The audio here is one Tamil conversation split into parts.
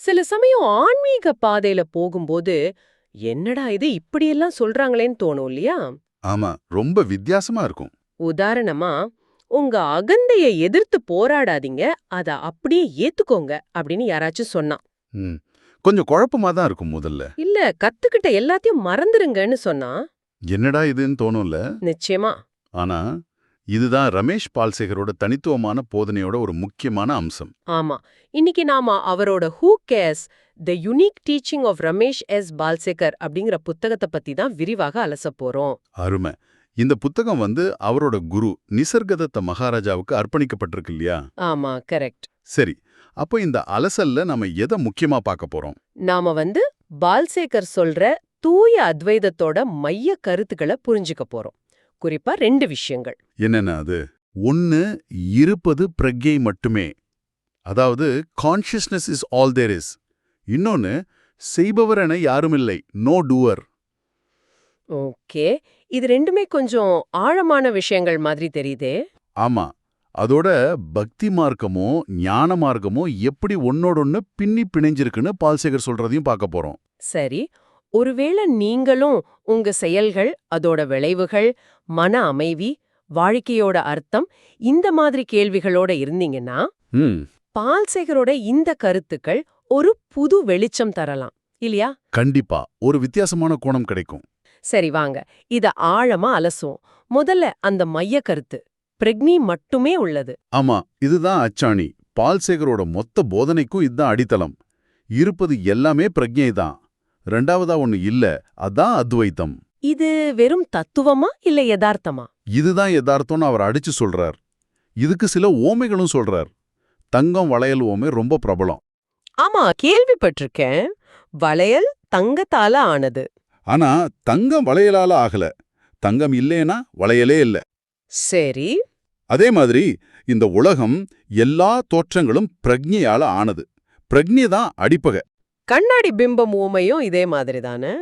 சில சமயம் ஆன்மீக பாதையில போகும்போது என்னடா இது இப்படியெல்லாம் சொல்றாங்களேன்னு தோணும் இல்லையா? ஆமா ரொம்ப வித்தியாசமா இருக்கும். உதாரணமா உங்க அகந்தைய எதிர்த்து போராடாதீங்க அத அப்படியே ஏத்துக்கோங்க அப்படின்னு யாராச்சும் சொன்னா. ம். கொஞ்சம் குழப்பமா தான் இருக்கும் முதல்ல. இல்ல கத்துக்கிட்ட எல்லாத்தையும் மறந்துருங்கன்னு சொன்னா. என்னடா இதுன்னு தோணும்ல. நிச்சயமா. ஆனா இதுதான் ரமேஷ் பால்சேகரோட தனித்துவமான போதனையோட ஒரு முக்கியமான அம்சம். ஆமா. இன்னைக்கு நாம அவரோட who cares the unique teaching of Ramesh S Balsekar அப்படிங்கிற புத்தகத்தை பத்தி தான் விரிவாக அலசப் போறோம். அருமை. இந்த புத்தகம் வந்து அவரோட குரு நிசர்கதத்த மகாராஜாவுக்கு அர்ப்பணிக்கப்பட்டிருக்கு இல்லையா? ஆமா கரெக்ட். சரி. அப்போ இந்த அலசல்ல நம்ம எதை முக்கியமா பார்க்க போறோம்? நாம வந்து பால்சேகர் சொல்ற தூய அத்வைதத்தோட மைய கருத்துக்களை புரிஞ்சுக்க போறோம். குறிப்பா ரெண்டு விஷயங்கள். என்னென்ன அது? ஒன்னு இருப்பது பிரக்ஞை மட்டுமே. அதாவது consciousness is all there is இன்னொன்னு செய்பவர் என யாருமில்லை. No doer okay. இது ரெண்டுமே கொஞ்சம் ஆழமான விஷயங்கள் மாதிரி தெரியுதே. ஆமா. அதோட பக்தி மார்க்கமோ ஞான மார்க்கமோ எப்படி ஒன்னோடொன்னு பின்னி பிணைஞ்சிருக்குன்னு பால்சேகர் சொல்றதையும் பார்க்க போறோம். சரி. ஒருவேளை நீங்களும் உங்க செயல்கள் அதோட விளைவுகள் மன அமைதி வாழ்க்கையோட அர்த்தம் இந்த மாதிரி கேள்விகளோட இருந்தீங்கன்னா பால்சேகரோட இந்த கருத்துக்கள் ஒரு புது வெளிச்சம் தரலாம் இல்லையா? கண்டிப்பா. ஒரு வித்தியாசமான கோணம் கிடைக்கும். சரி வாங்க. இத ஆழமா அலசுவோம். முதல்ல அந்த மைய கருத்து. பிரக்னி மட்டுமே உள்ளது. ஆமா இதுதான் அச்சாணி. பால்சேகரோட மொத்த போதனைக்கும் இதுதான் அடித்தளம். இருப்பது எல்லாமே பிரக்ஞை தான். ரெண்டாவதா ஒண்ணு இல்ல அதான் அத்வைத்தம். இது வெறும் தத்துவமா இல்ல யதார்த்தமா? இதுதான் யதார்த்தம்னு அவர் அடிச்சு சொல்றார். இதுக்கு சில ஓமைகளும் சொல்றார். தங்கம் வளையல் ஓமை ரொம்ப பிரபலம். ஆமா கேள்விப்பட்டிருக்கேன். வளையல் தங்கத்தால ஆனது. ஆனா தங்கம் வளையலால ஆகல. தங்கம் இல்லேனா வளையலே இல்ல. சரி. அதே மாதிரி இந்த உலகம் எல்லா தோற்றங்களும் பிரக்ஞையால ஆனது. பிரக்ஞை தான் அடிப்பகை. கண்ணாடி பிம்பம் ஊமையும் இதே மாதிரி தானே?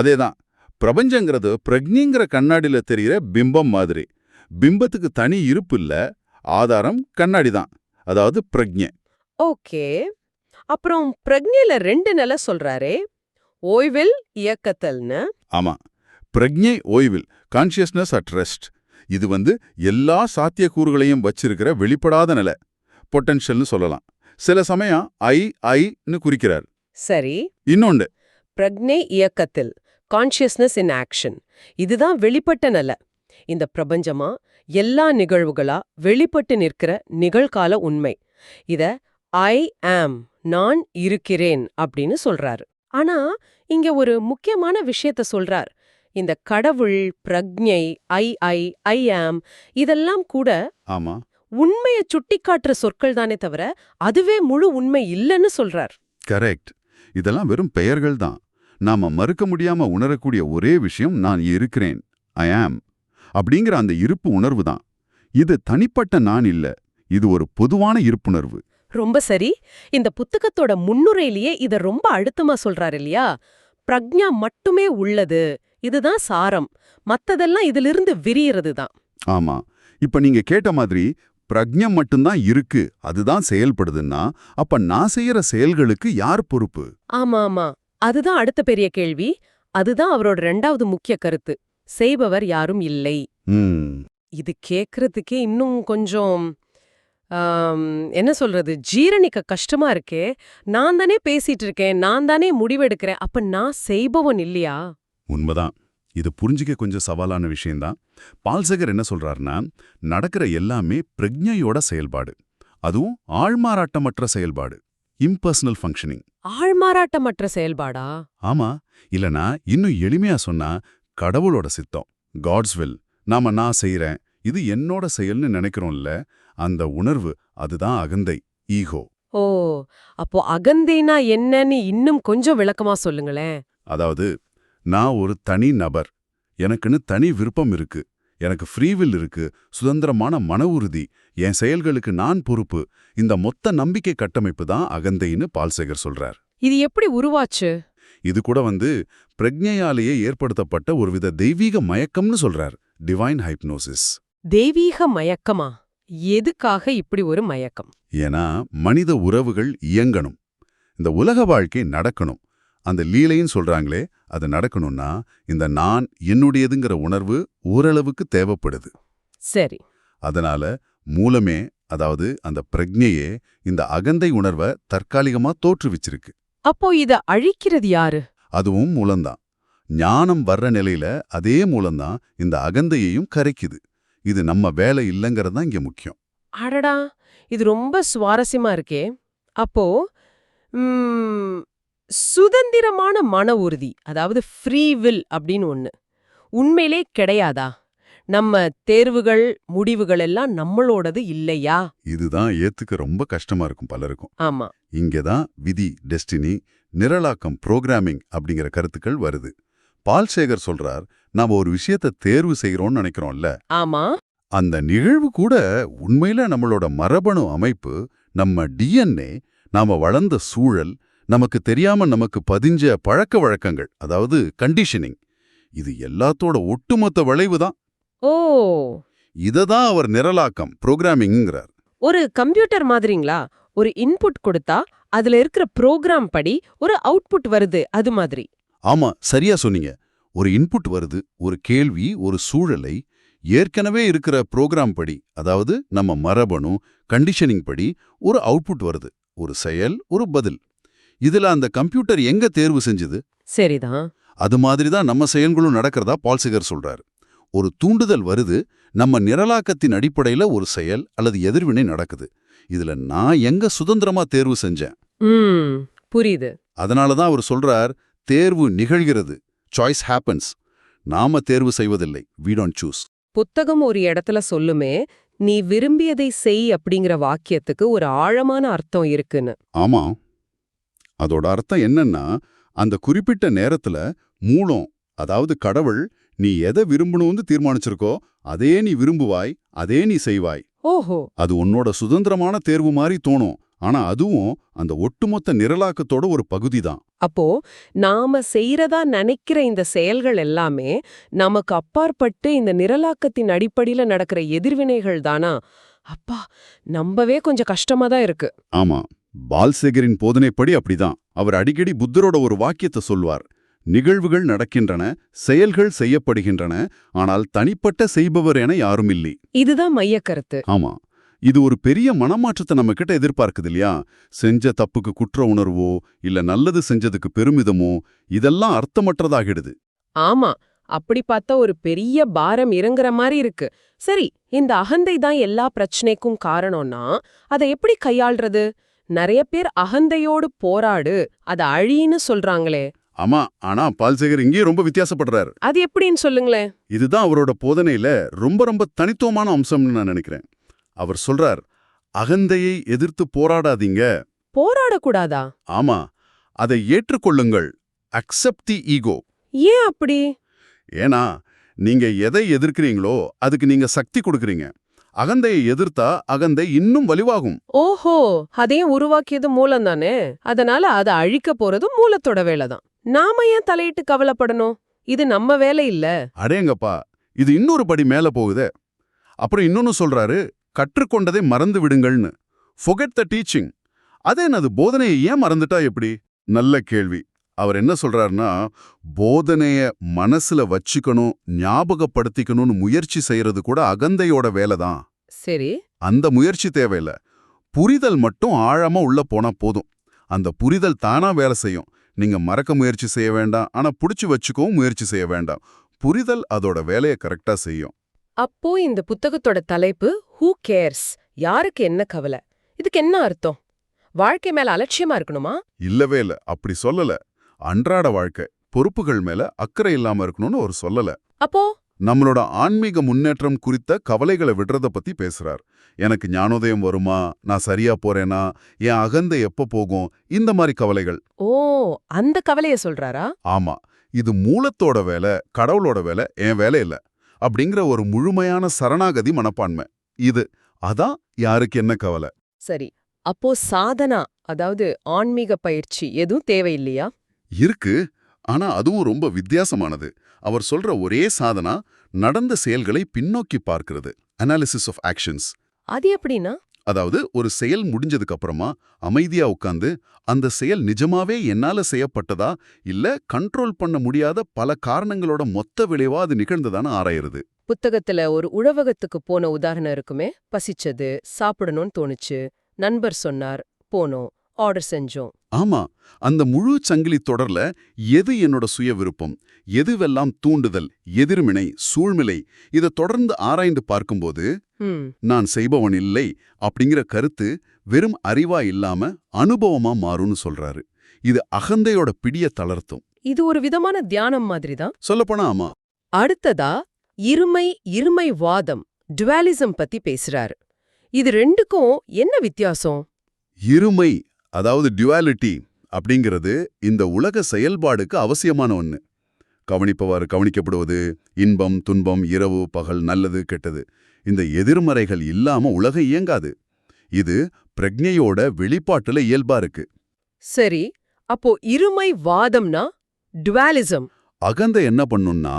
அதேதான். பிரபஞ்சங்கிறது பிரக்ஞைங்கிற கண்ணாடியில தெரியிற பிம்பம் மாதிரி. பிம்பத்துக்கு தனி இருப்பு இல்ல ஆதாரம் கண்ணாடி தான். அதாவது பிரக்ஞை. ஓகே. அப்புறம் பிரக்ஞையில ரெண்டு நிலை சொல்றாரே. ஓய்வில் இயக்கத்தல்னு. ஆமா. பிரக்ஞை ஓய்வில். கான்ஷியஸ்னஸ் அட் ரெஸ்ட் இது வந்து எல்லா சாத்தியக்கூறுகளையும் வச்சிருக்கிற வெளிப்படாத நிலை. பொட்டன்ஷியல்னு சொல்லலாம். சில சமயம் ஐ ஐன்னு குறிக்கிறார். சரி. இன்னொன்று பிரக்ஞை இயக்கத்தில் கான்ஷியஸ்னஸ் இன் ஆக்ஷன் இதுதான் வெளிப்பட்ட நிலை. இந்த பிரபஞ்சமா எல்லா நிகழ்வுகளா வெளிப்பட்டு நிற்கிற நிகழ்கால உண்மை. இத ஐ ஆம் நான் இருக்கிறேன் அப்படின்னு சொல்றாரு. ஆனா இங்க ஒரு முக்கியமான விஷயத்த சொல்றார். இந்த கடவுள் பிரக்ஞை ஐ ஐ ஐ ஆம் இதெல்லாம் கூட ஆமா. உண்மையை சுட்டிக்காட்டுற சொற்கள் தானே தவிர அதுவே முழு உண்மை இல்லைன்னு சொல்றார். கரெக்ட். இதெல்லாம் வெறும் பெயர்கள் தான். நாம மறுக்க முடியாம உணரக்கூடிய ஒரே விஷயம் நான் இருக்கிறேன். ஐ ஆம் அப்படிங்கிற அந்த இருப்பு உணர்வு தான். இது தனிப்பட்ட நான் இல்ல. இது ஒரு பொதுவான இருப்புணர்வு. ரொம்ப சரி. இந்த புத்தகத்தோட முன்னுரையிலேயே இத ரொம்ப அழுத்தமா சொல்றாரு இல்லையா? பிரக்ஞா மட்டுமே உள்ளது. இதுதான் சாரம். மத்ததெல்லாம் இதிலிருந்து விரியறது தான் ஆமா. இப்ப நீங்க கேட்ட மாதிரி பிரக்ஞம் மட்டும்தான் இருக்கு அதுதான் செயல்படுதுன்னா அப்ப நான் செய்யற செயல்களுக்கு யார் பொறுப்பு? ஆமா ஆமா. அதுதான் அடுத்த பெரிய கேள்வி. அதுதான் அவரோட ரெண்டாவது முக்கிய கருத்து. செய்பவர் யாரும் இல்லை. இது கேக்குறதுக்கே இன்னும் கொஞ்சம் என்ன சொல்றது? ஜீரணிக்க கஷ்டமா இருக்கே. நான் தானே பேசிட்டு இருக்கேன் நான் தானே முடிவெடுக்கிறேன். அப்ப நான் செய்பவன் இல்லையா? உண்மைதான். இது புரிஞ்சிக்க கொஞ்சம் சவாலான விஷயம்தான். பால்சகர் என்ன சொல்றாருன்னா நடக்கிற எல்லாமே பிரக்ஞையோட செயல்பாடு. அதுவும் ஆள்மாறாட்டமற்ற செயல்பாடு. இம்பர்சனல் ஃபங்க்ஷனிங் ஆள்மாறாட்டமற்ற செயல்பாடா? ஆமா. இல்லனா இன்னும் எளிமையா சொன்னா கடவுளோட சித்தம் காட்ஸ் வில் நாம நான் செய்றேன் இது என்னோட செயல்னு நினைக்கிறோம்ல அந்த உணர்வு அதுதான் அகந்தை ஈகோ. ஓ அப்போ அகந்தைனா என்னன்னு இன்னும் கொஞ்சம் விளக்கமா சொல்லுங்களேன். அதாவது நான் ஒரு தனி நபர். எனக்குன்னு தனி விருப்பம் இருக்கு. எனக்கு ஃப்ரீவில் இருக்கு. சுதந்திரமான மன உறுதி. என் செயல்களுக்கு நான் பொறுப்பு. இந்த மொத்த நம்பிக்கை கட்டமைப்பு தான் அகந்தைன்னு பால்சேகர் சொல்றார். இது எப்படி உருவாச்சு? இது கூட வந்து பிரக்ஞையாலேயே ஏற்படுத்தப்பட்ட ஒருவித தெய்வீக மயக்கம்னு சொல்றார். டிவைன் ஹைப்னோசிஸ் தெய்வீக மயக்கமா? எதுக்காக இப்படி ஒரு மயக்கம்? ஏன்னா மனித உறவுகள் இயங்கணும். இந்த உலக வாழ்க்கை நடக்கணும். அந்த லீலைன்னு சொல்றாங்களே அது நடக்கணும்னா இந்த நான் என்னுடையதுங்கிற உணர்வு ஓரளவுக்கு தேவைப்படுது. சரி. அதனால மூலமே அதாவது அந்த பிரக்ஞையே இந்த அகந்தை உணர்வை தற்காலிகமா தோற்றுவிச்சிருக்கு. அப்போ இத அழிக்கிறது யாரு? அதுவும் மூலம்தான். ஞானம் வர்ற நிலையில அதே மூலம்தான் இந்த அகந்தையையும் கரைக்குது. இது நம்ம வேலை இல்லைங்கிறது தான் இங்க முக்கியம். அடடா! இது ரொம்ப சுவாரஸ்யமா இருக்கே. அப்போ சுதந்திரமான மன உறுதி அதாவது ஃப்ரீ வில் அப்படின்னு ஒண்ணு உண்மையிலே கிடையாதா? நம்ம தேர்வுகள் முடிவுகள் எல்லாம் நம்மளோடது இல்லையா? இதுதான் ஏத்துக்க ரொம்ப கஷ்டமா இருக்கும் பலருக்கும். ஆமா. இங்கதான் விதி டெஸ்டினி நிரலாக்கம் புரோகிராமிங் அப்படிங்கிற கருத்துக்கள் வருது. பால் சேகர் சொல்றார் நாம ஒரு விஷயத்தை தேர்வு செய்கிறோம்னு நினைக்கிறோம்ல. ஆமா. அந்த நிகழ்வு கூட உண்மையில நம்மளோட மரபணு அமைப்பு நம்ம டிஎன்ஏ நாம வளர்ந்த சூழல் நமக்கு தெரியாம நமக்கு பதிஞ்ச பழக்க வழக்கங்கள் அதாவது கண்டிஷனிங் இது எல்லாத்தோட ஒட்டுமொத்த விளைவு தான். ஓ! இததான் அவர் நிரலாக்கம் புரோகிராமிங்கிறார் ஒரு கம்ப்யூட்டர் மாதிரிங்களா? ஒரு இன்புட் கொடுத்தா அதுல இருக்கிற ப்ரோக்ராம் படி ஒரு அவுட்புட் வருது அது மாதிரி. ஆமா சரியா சொன்னீங்க. ஒரு இன்புட் வருது ஒரு கேள்வி ஒரு சூழலை ஏற்கனவே இருக்கிற புரோகிராம் படி அதாவது நம்ம மரபணு கண்டிஷனிங் படி ஒரு அவுட்புட் வருது. ஒரு செயல் ஒரு பதில். இதுல அந்த கம்ப்யூட்டர் எங்க தேர்வு செஞ்சது? சரிதான். அது மாதிரி தான் நம்ம செயல்களும் நடக்கிறதா பால்சிகர் சொல்றாரு. ஒரு தூண்டுதல் வருது நம்ம நிரலாக்கத்தின் அடிப்படையில ஒரு செயல் அல்லது எதிர்வினை நடக்குது. இதுல நான் எங்க சுதந்திரமா தேர்வு செஞ்சேன்? புரியுது. அதனால தான் அவர் சொல்றார் தேர்வு நிகழ்கிறது. சாய்ஸ் ஹேப்பன்ஸ் நாம தேர்வு செய்வதில்லை. We don't சூஸ் புத்தகம் ஒரு இடத்துல சொல்லுமே நீ விரும்பியதை செய் அப்படிங்கிற வாக்கியத்துக்கு ஒரு ஆழமான அர்த்தம் இருக்குன்னு. ஆமா. அதோட அர்த்தம் என்னன்னா அந்த குறிப்பிட்ட நேரத்துல மூலம் அதாவது கடவுள் நீ எதை விரும்பணும்னு தீர்மானிச்சிருக்கோ அதே நீ விரும்புவாய் அதே நீ செய்வாய். ஓஹோ. அது உன்னோட சுதந்திரமான தேர்வு மாதிரி தோணும். ஆனா அதுவும் அந்த ஒட்டுமொத்த நிரலாக்கத்தோட ஒரு பகுதி தான். அப்போ நாம செய்யறதா நினைக்கிற இந்த செயல்கள் எல்லாமே நமக்கு அப்பாற்பட்டு இந்த நிரலாக்கத்தின் அடிப்படையில நடக்கிற எதிர்வினைகள் தானா? அப்பா நம்பவே கொஞ்சம் கஷ்டமா தான் இருக்கு. ஆமா. பால்சேகரின் போதனைப்படி அப்படிதான். அவர் அடிக்கடி புத்தரோட ஒரு வாக்கியத்தை சொல்வார். நிகழ்வுகள் நடக்கின்றன செயல்கள் செய்யப்படுகின்றன ஆனால் தனிப்பட்ட செய்பவர் என யாரும் இல்லை. இதுதான் மையக்கருத்து. ஆமா இது ஒரு பெரிய மனமாற்றத்தை நம்ம கிட்ட எதிர்பார்க்குது இல்லையா? செஞ்ச தப்புக்கு குற்ற உணர்வோ இல்ல நல்லது செஞ்சதுக்கு பெருமிதமோ இதெல்லாம் அர்த்தமற்றதாகிடுது. ஆமா அப்படி பார்த்தா ஒரு பெரிய பாரம் இறங்குற மாதிரி இருக்கு. சரி இந்த அகந்தை தான் எல்லா பிரச்சனைக்கும் காரணம்னா அதை எப்படி கையாள்றது? நிறைய பேர் அகந்தையோடு போராடு அத அழின்னு சொல்றாங்களே. ஆமா ஆனா பால்சேகர் இங்கேயும் ரொம்ப வித்தியாசப்படுறாரு. அது எப்படின்னு சொல்லுங்களேன். இதுதான் அவரோட போதனையில ரொம்ப ரொம்ப தனித்துவமான அம்சம்னு நான் நினைக்கிறேன். அவர் சொல்றார் அகந்தையை எதிர்த்து போராடாதீங்க. போராடக்கூடாதா? ஆமா அதை ஏற்றுக்கொள்ளுங்கள். அக்செப்ட் தி ஈகோ ஏன் அப்படி? ஏன்னா நீங்க எதை எதிர்க்கிறீங்களோ அதுக்கு நீங்க சக்தி கொடுக்கறீங்க. அகந்தையை எதிர்த்தா அகந்தை இன்னும் வலிவாகும். ஓஹோ அதையும் உருவாக்கியது மூலம் தானே அதனால அதை அழிக்க போறதும் மூலத்தோட வேலைதான். நாம ஏன் தலையிட்டு கவலைப்படணும்? இது நம்ம வேலை இல்ல. அடேங்கப்பா இது இன்னொரு படி மேல போகுதே. அப்புறம் இன்னொன்னு சொல்றாரு கற்றுக்கொண்டதை மறந்து விடுங்கள்னு. Forget த டீச்சிங் அதே என்னது போதனையை ஏன் மறந்துட்டா எப்படி? நல்ல கேள்வி. அவர் என்ன சொல்றாருன்னா போதனைய மனசுல வச்சுக்கணும் ஞாபகப்படுத்திக்கணும்னு முயற்சி செய்யறது கூட அகந்தையோட வேலை தான். சரி. அந்த முயற்சி தேவையில்ல. புரிதல் மட்டும் ஆழமா உள்ள போனா போதும். அந்த புரிதல் தானா வேலை செய்யும். நீங்க மறக்க முயற்சி செய்ய வேண்டாம். ஆனா புடிச்சு வச்சுக்கவும் முயற்சி செய்ய வேண்டாம். புரிதல் அதோட வேலையை கரெக்டா செய்யும். அப்போ இந்த புத்தகத்தோட தலைப்பு ஹூ கேர்ஸ் யாருக்கு என்ன கவலை? இதுக்கு என்ன அர்த்தம்? வாழ்க்கை மேல அலட்சியமா இருக்கணுமா? இல்லவே இல்ல. அப்படி சொல்லல. அன்றாட வாழ்க்கை பொறுப்புகள் மேல அக்கறை இல்லாம இருக்கணும்னு அவர் சொல்லல. அப்போ? நம்மளோட ஆன்மீக முன்னேற்றம் குறித்த கவலைகளை விடுறத பத்தி பேசுறார். எனக்கு ஞானோதயம் வருமா? நான் சரியா போறேனா? என் அகந்தை எப்ப போகும்? இந்த மாதிரி கவலைகள். ஓ அந்த கவலைய சொல்றாரா? ஆமா. இது மூலத்தோட வேலை கடவுளோட வேலை என் வேலை இல்ல. அப்படிங்கிற ஒரு முழுமையான சரணாகதி மனப்பான்மை. இது அதான் யாருக்கு என்ன கவலை. சரி. அப்போ சாதனா அதாவது ஆன்மீக பயிற்சி எதுவும் தேவையில்லையா? இருக்கு ஆனா அதுவும் ரொம்ப வித்தியாசமானது. அவர் சொல்ற ஒரே சாதனா நடந்த செயல்களை பின்னோக்கி பார்க்கிறது அனாலிசிஸ் ஆஃப் ஆக்ஷன்ஸ் அது எப்படின்னா? அதாவது ஒரு செயல் முடிஞ்சதுக்கு அப்புறமா அமைதியா உட்கார்ந்து அந்த செயல் நிஜமாவே என்னால செய்யப்பட்டதா இல்ல கண்ட்ரோல் பண்ண முடியாத பல காரணங்களோட மொத்த விளைவா அது நிகழ்ந்ததான்னு ஆராயிருது புத்தகத்துல ஒரு உழவகத்துக்கு போன உதாரணம் இருக்குமே? பசிச்சது சாப்பிடணும்னு தோணுச்சு நண்பர் சொன்னார் போனோம் ஆர்டர் செஞ்சோம். ஆமா அந்த முழு சங்கிலி தொடர்ல எது என்னோட சுய விருப்பம்? எதுவெல்லாம் தூண்டுதல் எதிர்மினை சூழ்நிலை? இதை தொடர்ந்து ஆராய்ந்து பார்க்கும்போது நான் செய்பவன் இல்லை அப்படிங்கிற கருத்து வெறும் அறிவா இல்லாம அனுபவமா மாறும்னு சொல்றாரு. இது அகந்தையோட பிடிய தளர்த்தும். இது ஒரு விதமான தியானம் மாதிரி தான் சொல்லப்போனா ஆமா. அடுத்ததா இருமை இருமை வாதம் டுவாலிசம் பத்தி பேசுறாரு. இது ரெண்டுக்கும் என்ன வித்தியாசம்? இருமை அதாவது டியூவாலிட்டி அப்படிங்கிறது இந்த உலக செயல்பாடுக்கு அவசியமான ஒண்ணு. கவனிப்பவர் கவனிக்கப்படுவது இன்பம் துன்பம் இரவு பகல் நல்லது கெட்டது. இந்த எதிர்மறைகள் இல்லாம உலகம் இயங்காது. இது பிரக்ஞையோட வெளிப்பாட்டுல இயல்பா இருக்கு. சரி அப்போ இருமை வாதம்னா டுவாலிசம் அகந்த என்ன பண்ணும்னா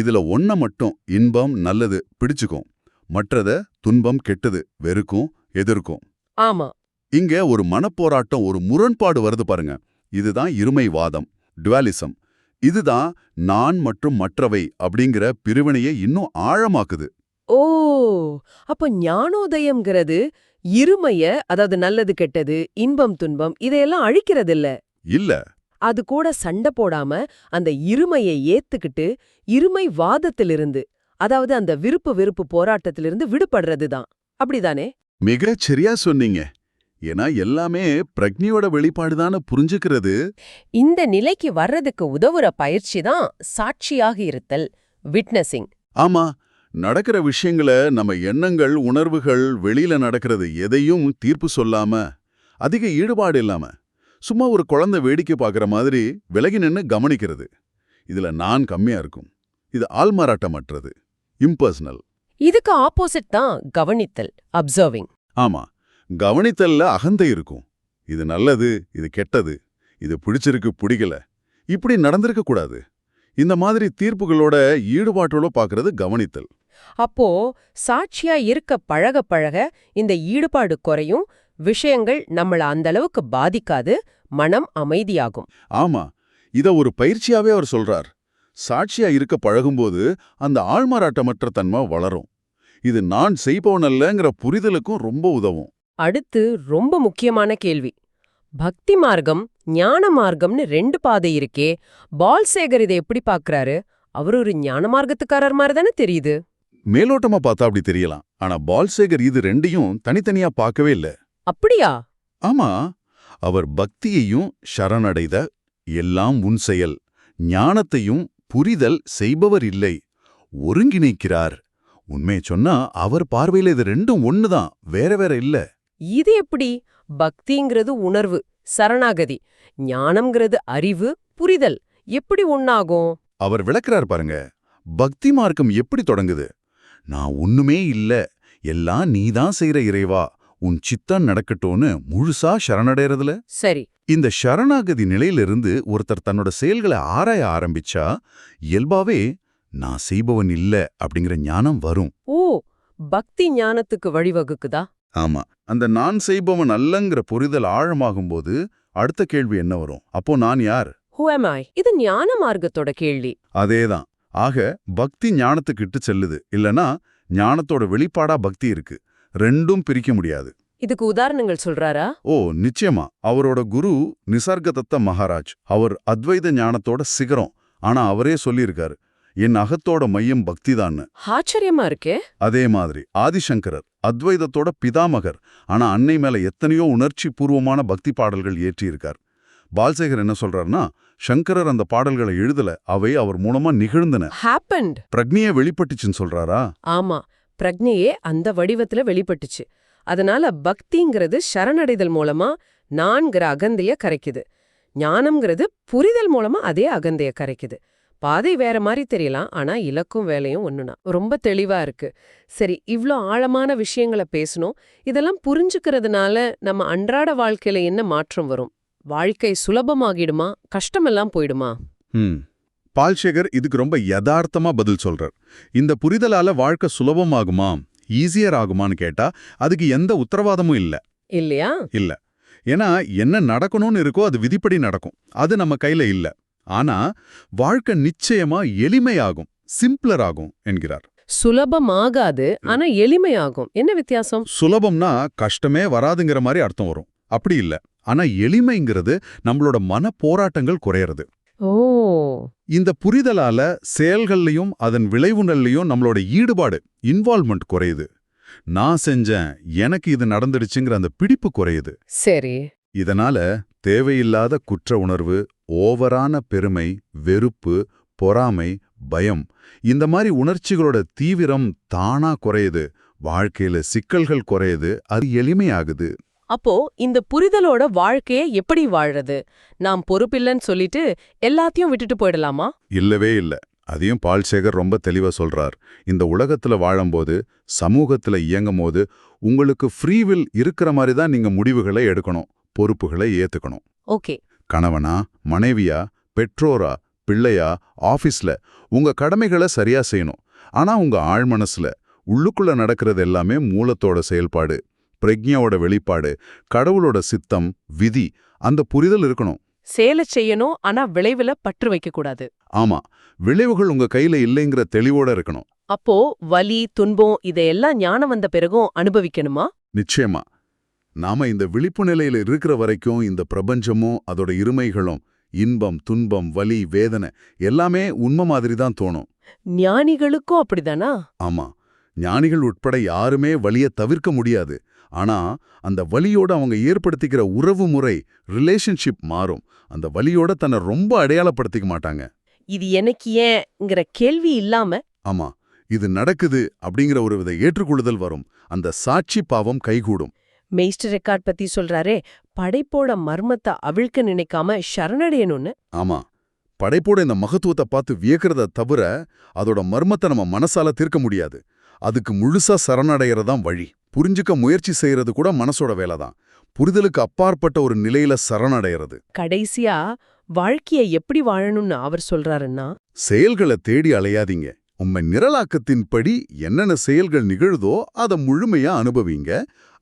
இதுல ஒன்ன மட்டும் இன்பம் நல்லது பிடிச்சுக்கும். மற்றத துன்பம் கெட்டது வெறுக்கும் எதிர்க்கும். ஆமா. இங்க ஒரு மனப்போராட்டம் ஒரு முரண்பாடு வருது பாருங்க. இதுதான் இருமைவாதம் டுவாலிசம் இதுதான் நான் மற்றும் மற்றவை அப்படிங்கிற பிரிவினையை இன்னும் ஆழமாக்குது. ஓ! அப்ப ஞானோதயம்ங்கிறது இருமைய அதாவது நல்லது கெட்டது இன்பம் துன்பம் இதையெல்லாம் அழிக்கிறதில்ல. இல்ல. அது கூட சண்டை போடாம அந்த இருமையை ஏத்துக்கிட்டு இருமை வாதத்திலிருந்து அதாவது அந்த விருப்பு வெறுப்பு போராட்டத்திலிருந்து விடுபடுறது தான் அப்படிதானே? மிகச் சரியா சொன்னீங்க. ஏன்னா எல்லாமே பிரக்ஞையோட வெளிப்பாடுதான புரிஞ்சுக்கிறது. இந்த நிலைக்கு வர்றதுக்கு உதவுற பயிற்சி தான் சாட்சியாக இருத்தல் விட்னஸிங். ஆமா நடக்கிற விஷயங்கள நம்ம எண்ணங்கள் உணர்வுகள் வெளியில நடக்கிறது எதையும் தீர்ப்பு சொல்லாம அதிக ஈடுபாடு இல்லாம சும்மா ஒரு குழந்தை வேடிக்கை பார்க்குற மாதிரி விலகி நின்னு கவனிக்கிறது. இதுல நான் கம்மியா இருக்கும். இது ஆள்மாறாட்டமற்றது. இம்பர்சனல். இதுக்கு ஆப்போசிட் தான் கவனித்தல் அப்சர்விங். ஆமா கவனித்தல்ல அகந்தை இருக்கும். இது நல்லது இது கெட்டது இது பிடிச்சிருக்கு பிடிக்கல. இப்படி நடந்திருக்க கூடாது. இந்த மாதிரி தீர்ப்புகளோட ஈடுபாட்டோட பார்க்கறது கவனித்தல். அப்போ சாட்சியா இருக்க பழக பழக இந்த ஈடுபாடு குறையும் விஷயங்கள் நம்மள அந்த அளவுக்கு பாதிக்காது மனம் அமைதியாகும். ஆமா இத ஒரு பயிற்சியாவே அவர் சொல்றார். சாட்சியா இருக்க பழகும்போது அந்த ஆள்மாறாட்டமற்ற தன்மை வளரும். இது நான் செய்பவனல்லங்கிற புரிதலுக்கும் ரொம்ப உதவும். அடுத்து ரொம்ப முக்கியமான கேள்வி. பக்தி மார்க்கம் ஞான மார்க்கம்னு ரெண்டு பாதை இருக்கே. பால்சேகர் இதை எப்படி பார்க்கறாரு? அவர் ஒரு ஞான மார்க்கத்துக்காரர் மாதிரி தானே தெரியுது. மேலோட்டமா பார்த்தா அப்படி தெரியலாம். ஆனா பால்சேகர் இது ரெண்டையும் தனித்தனியா பார்க்கவே இல்ல. அப்படியா? ஆமா. அவர் பக்தியையும் சரணடைத எல்லாம் உன் செயல் ஞானத்தையும் புரிதல் செய்பவர் இல்லை ஒருங்கிணைக்கிறார். உண்மையை சொன்னா அவர் பார்வையில இது ரெண்டும் ஒண்ணுதான் வேற வேற இல்ல. இது எப்படி? பக்திங்கிறது உணர்வு சரணாகதி. ஞானம்ங்கிறது அறிவு புரிதல். எப்படி ஒண்ணாகும்? அவர் விளக்குறார் பாருங்க. பக்தி மார்க்கம் எப்படி தொடங்குது? நான் ஒண்ணுமே இல்ல. எல்லாம் நீதான் செய்யற இறைவா. உன் சித்தம் நடக்கட்டும்னு முழுசா சரணடைறதுல? சரி. இந்த சரணாகதி நிலையிலிருந்து ஒருத்தர் தன்னோட செயல்களை ஆராய ஆரம்பிச்சா இயல்பாவே நான் செய்பவன் இல்ல அப்படிங்கிற ஞானம் வரும். ஓ! பக்தி ஞானத்துக்கு வழிவகுக்குதா? ஆமா. அந்த நான் செய்பவன் அல்லங்கிற புரிதல் ஆழமாகும்போது அடுத்த கேள்வி என்ன வரும்? அப்போ நான் யார்? Who am I? இது ஞான மார்க்கத்தோட கேள்வி. அதேதான். ஆக பக்தி ஞானத்துக்கு இட்டு செல்லுது. இல்லனா ஞானத்தோட வெளிப்பாடா பக்தி இருக்கு. ரெண்டும் பிரிக்க முடியாது. இதுக்கு உதாரணங்கள் சொல்றாரா? ஓ நிச்சயமா. அவரோட குரு நிசர்கதத்த மகாராஜ். அவர் அத்வைத ஞானத்தோட சிகரம். ஆனா அவரே சொல்லியிருக்காரு. என் அகத்தோட மையம் பக்திதான்னு. ஆச்சரியமா இருக்கே. அதே மாதிரி ஆதிசங்கரர் அத்வைதத்தோட பிதாமகர் ஆனா அன்னை மேல எத்தனையோ உணர்ச்சி பூர்வமான பக்தி பாடல்கள் ஏற்றியிருக்கார் பால்சேகர் என்ன சொல்றாருன்னா சங்கரர் அந்த பாடல்களை எழுதல அவை அவர் மூலமா நிகழ்ந்தன. ஹேப்பன்ட் பிரக்னிய வெளிப்பட்டுச்சுன்னு சொல்றாரா? ஆமா பிரக்ஞையே அந்த வடிவத்துல வெளிப்பட்டுச்சு. அதனால பக்திங்கிறது சரணடைதல் மூலமா நான்கிற அகந்தைய கரைக்குது. ஞானம்ங்கிறது புரிதல் மூலமா அதே அகந்தைய கரைக்குது. பாதை வேற மாதிரி தெரியலாம் ஆனா இலக்கும் வேலையும் ஒண்ணுனா ரொம்ப தெளிவா இருக்கு. சரி இவ்ளோ ஆழமான விஷயங்களை பேசணும். இதெல்லாம் புரிஞ்சுக்கிறதுனால நம்ம அன்றாட வாழ்க்கையில என்ன மாற்றம் வரும்? வாழ்க்கை சுலபமாகிடுமா? கஷ்டமெல்லாம் போயிடுமா? பால்சேகர் இதுக்கு ரொம்ப யதார்த்தமா பதில் சொல்றார். இந்த புரிதலால வாழ்க்கை சுலபமாகுமா? ஈஸியர் ஆகுமான்னு கேட்டா அதுக்கு எந்த உத்தரவாதமும் இல்ல. இல்லையா? இல்ல. ஏன்னா என்ன நடக்கணும்னு இருக்கோ அது விதிப்படி நடக்கும். அது நம்ம கையில இல்ல. ஆனா வாழ்க்கை நிச்சயமா எளிமையாகும் சிம்பிளர் ஆகும் என்கிறார். சுலபமாகாது ஆனா எளிமையாகும். என்ன வித்தியாசம்? சுலபம்னா கஷ்டமே வராதுங்கிற மாதிரி அர்த்தம் வரும். அப்படி இல்ல. ஆனா எளிமைங்கிறது நம்மளோட மன போராட்டங்கள் குறையறது. ஓ. இந்த புரிதலால செயல்கள்லயும் அதன் விளைவுணர்லையும் நம்மளோட ஈடுபாடு இன்வால்வ்மெண்ட் குறையுது. நான் செஞ்சேன் எனக்கு இது நடந்துடுச்சுங்கிற அந்த பிடிப்பு குறையுது. சரி. இதனால தேவையில்லாத குற்ற உணர்வு ஓவரான பெருமை வெறுப்பு பொறாமை பயம். இந்த மாதிரி உணர்ச்சிகளோட தீவிரம் தானா குறையுது. வாழ்க்கையில சிக்கல்கள் குறையுது. அது எளிமையாகுது. அப்போ இந்த புரிதலோட வாழ்க்கைய எப்படி வாழறது? நாம் பொறுப்பில்லைன்னு சொல்லிட்டு எல்லாத்தையும் விட்டுட்டு போயிடலாமா? இல்லவே இல்ல. அதையும் பால்சேகர் ரொம்ப தெளிவா சொல்றார். இந்த உலகத்துல வாழும்போது சமூகத்துல இயங்கும்போது உங்களுக்கு ஃப்ரீவில் இருக்கிற மாதிரி தான் நீங்க முடிவுகளை எடுக்கணும் பொறுப்புகளை ஏத்துக்கணும். ஓகே. கணவனா மனைவியா பெற்றோரா பிள்ளையா ஆபீஸ்ல உங்க கடமைகளை சரியா செய்யணும். ஆனா உங்க ஆழ்மனசுல உள்ளுக்குள்ள நடக்கிறது எல்லாமே மூலத்தோட செயல்பாடு பிரக்ஞாவோட வெளிப்பாடு கடவுளோட சித்தம் விதி அந்த புரிதல் இருக்கணும். சேலை செய்யணும் ஆனா விளைவுல பற்று வைக்க கூடாது. ஆமா விளைவுகள் உங்க கையில இல்லைங்கிற தெளிவோட இருக்கணும். அப்போ வலி துன்பம் இதையெல்லாம் ஞானம் வந்த பிறகும் அனுபவிக்கணுமா? நிச்சயமா. நாம இந்த விழிப்பு நிலையில இருக்கிற வரைக்கும் இந்த பிரபஞ்சமும் அதோட இருமைகளும் இன்பம் துன்பம் வலி வேதனை எல்லாமே உண்மை மாதிரி தான் தோணும். ஞானிகளுக்கும் அப்படிதானா? ஆமா. ஞானிகள் உட்பட யாருமே வலிய தவிர்க்க முடியாது. ஆனா அந்த வலியோட அவங்க ஏற்படுத்திக்கிற உறவு முறை ரிலேஷன்ஷிப் மாறும். அந்த வலியோட தன்னை ரொம்ப அடையாளப்படுத்திக்க மாட்டாங்க. இது எனக்கு ஏன்ங்கிற கேள்வி இல்லாம ஆமா. இது நடக்குது அப்படிங்கிற ஒரு வித ஏற்றுக்கொள்ளுதல் வரும். அந்த சாட்சி பாவம் கைகூடும். மெய்ஸ்டர் ரெக்கார்ட் பத்தி சொல்றாரே படைப்போட மர்மத்தை அவிழ்க்க நினைக்காம சரணடையணும்னு? ஆமா படைப்போட இந்த மகத்துவத்தை பார்த்து வியக்கிறத தவிர அதோட மர்மத்தை நம்ம மனசால தீர்க்க முடியாது. அதுக்கு முழுசா சரணடைகிறதான் வழி. புரிஞ்சுக்க முயற்சி செய்யறது கூட மனசோட வேலை தான் புரிதலுக்கு அப்பாற்பட்ட ஒரு நிலையில சரணடைகிறது கடைசியா வாழ்க்கைய எப்படி வாழணும்னு அவர் சொல்றாருன்னா? செயல்களை தேடி அலையாதீங்க. உண்மை நிரலாக்கத்தின்படி என்னென்ன செயல்கள் நிகழுதோ அதை முழுமையா அனுபவிங்க.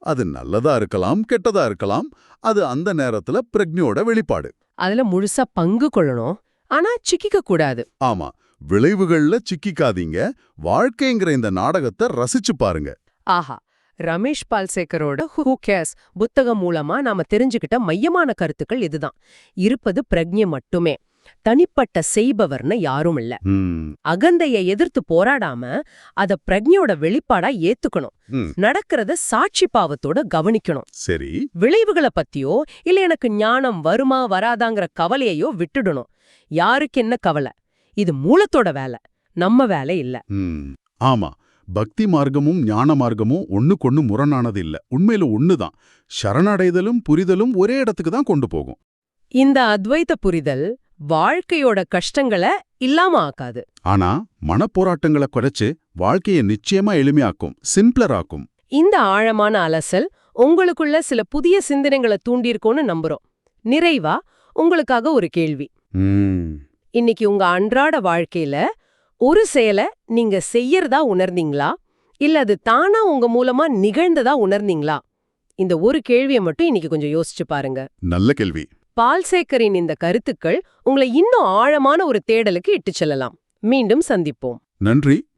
அது நல்லதா இருக்கலாம் கெட்டதா இருக்கலாம். அது அந்த நேரத்துல பிரக்ஞோட வெளிப்பாடு. அதுல முழுசா பங்கு கொள்ளணும். ஆனா சிக்கிக்க கூடாது. ஆமா விளைவுகள்ல சிக்கிக்காதீங்க. வாழ்க்கைங்கிற இந்த நாடகத்தை ரசிச்சு பாருங்க. ஆஹா ரமேஷ் பால்சேக்கரோட ஹூ கேஸ் புத்தகம் மூலமா நாம தெரிஞ்சுக்கிட்ட மையமான கருத்துக்கள் இதுதான். இருப்பது பிரக்ஞை மட்டுமே. தனிப்பட்ட செய்பவர்னு யாரும் இல்ல. அகந்தைய எதிர்த்து போராடாம அத பிரக்ஞையோட வெளிப்பாடா ஏத்துக்கணும். நடக்கிறத சாட்சி பாவத்தோட கவனிக்கணும். சரி. விளைவுகளை பத்தியோ இல்ல எனக்கு ஞானம் வருமா வராதாங்கிற கவலையையோ விட்டுடணும். யாருக்கு என்ன கவலை? இது மூலத்தோட வேலை. நம்ம வேலை இல்ல. ஆமா. பக்தி மார்க்கமும் ஞான மார்க்கமும் ஒண்ணுக்கொண்ணு முரணானது இல்ல உண்மையில ஒண்ணுதான். சரணடைதலும் புரிதலும் ஒரே இடத்துக்கு தான் கொண்டு போகும். இந்த அத்வைத புரிதல் வாழ்க்கையோட கஷ்டங்களை இல்லாம ஆக்காது. ஆனா மனப்போராட்டங்களை குறைச்சு வாழ்க்கையை நிச்சயமா எளிமையாக்கும் சிம்பிளர் ஆக்கும். இந்த ஆழமான அலசல் உங்களுக்குள்ள சில புதிய சிந்தனைகளை தூண்டியிருக்கோன்னு நம்புறோம். நிறைவா உங்களுக்காக ஒரு கேள்வி. இன்னைக்கு உங்க அன்றாட வாழ்க்கையில ஒரு செயலை நீங்க செய்யறதா உணர்ந்தீங்களா? இல்ல அது தானா உங்க மூலமா நிகழ்ந்ததா உணர்ந்தீங்களா? இந்த ஒரு கேள்வியை மட்டும் இன்னைக்கு கொஞ்சம் யோசிச்சு பாருங்க. நல்ல கேள்வி. பால்சேக்கரின் இந்த கருத்துக்கள் உங்களை இன்னும் ஆழமான ஒரு தேடலுக்கு இட்டுச் செல்லலாம். மீண்டும் சந்திப்போம். நன்றி.